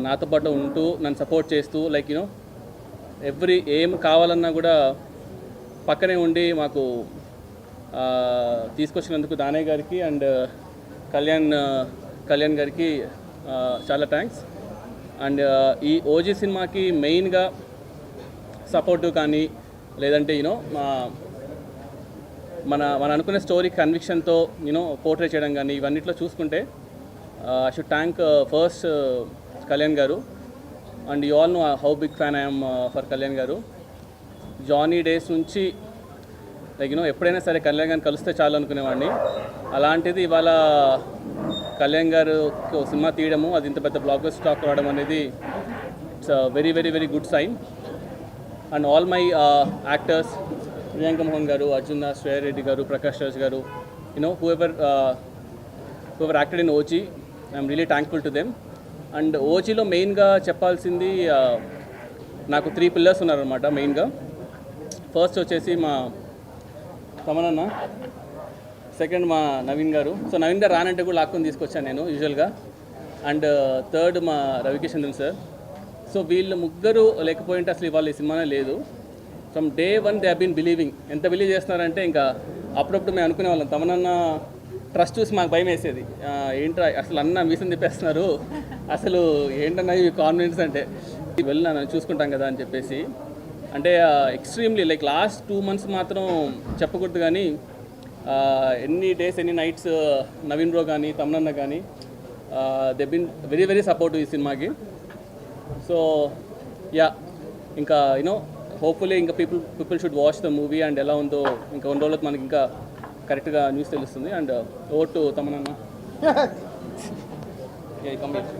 నాతో పాటు ఉంటూ నన్ను సపోర్ట్ చేస్తూ లైక్ యూనో ఎవ్రీ ఏం కావాలన్నా కూడా పక్కనే ఉండి మాకు తీసుకొచ్చినందుకు దానయ్య గారికి అండ్ కళ్యాణ్ కళ్యాణ్ గారికి చాలా థ్యాంక్స్ అండ్ ఈ ఓజీ సినిమాకి మెయిన్గా సపోర్టు కానీ లేదంటే యూనో మా మన మన అనుకునే స్టోరీ కన్విక్షన్తో యూనో పోర్ట్రే చేయడం కానీ ఇవన్నిట్లో చూసుకుంటే I should thank first Kalyan garu. And you all know how big fan I'm for Kalyan garu. Johnny days నుంచి లైక్ యూనో ఎప్పుడైనా సరే కళ్యాణ్ గారిని కలిస్తే చాలు అనుకునేవాడిని. అలాంటిది ఇవాళ కళ్యాణ్ గారు సినిమా తీయడము అది ఇంత పెద్ద బ్లాక్ స్టాక్ రావడం అనేది it's very very very good sign and all my actors Priyanka Mohan garu Arjun Das Reddy garu Prakash Raj garu you know whoever whoever acted in OG I'm really thankful to them and ఓజీలో మెయిన్గా చెప్పాల్సింది నాకు three pillars ఉన్నారనమాట మెయిన్గా. First వచ్చేసి మా తమనన్న second మా నవీన్ గారు. So Naveen గారు రానంటే కూడా లాక్కొని తీసుకొచ్చాను నేను యూజువల్గా. అండ్ థర్డ్ మా రవికిషన్ సార్. సో వీళ్ళు ముగ్గురు లేకపోయింటే అసలు ఇవాళ ఈ సినిమానే లేదు. From day one they been believing. ఎంత బిలీవ్ చేస్తున్నారంటే ఇంకా అప్పుడప్పుడు మేము అనుకునే వాళ్ళం తమనన్న ట్రస్ట్ చూసి మాకు భయం వేసేది. ఏంట్రా అసలు అన్న మీసం తిప్పేస్తున్నారు. అసలు ఏంటన్నా ఇవి కాన్ఫిడెన్స్ అంటే? వెళ్ళినా చూసుకుంటాం కదా అని చెప్పేసి. అంటే extremely like last two months మాత్రం చెప్పకూడదు కానీ ఎన్ని డేస్ ఎన్ని నైట్స్ నవీన్ బ్రో కానీ తమనన్న కానీ they been very very support ఈ సినిమాకి. సో యా ఇంకా యూనో హోప్ఫుల్లీ ఇంకా people people should watch the movie and ఎలా ఉందో ఇంకా రెండు రోజులకు మనకి ఇంకా కరెక్ట్గా న్యూస్ తెలుస్తుంది అండ్ ఓటు తమనన్న. కంప్లీట్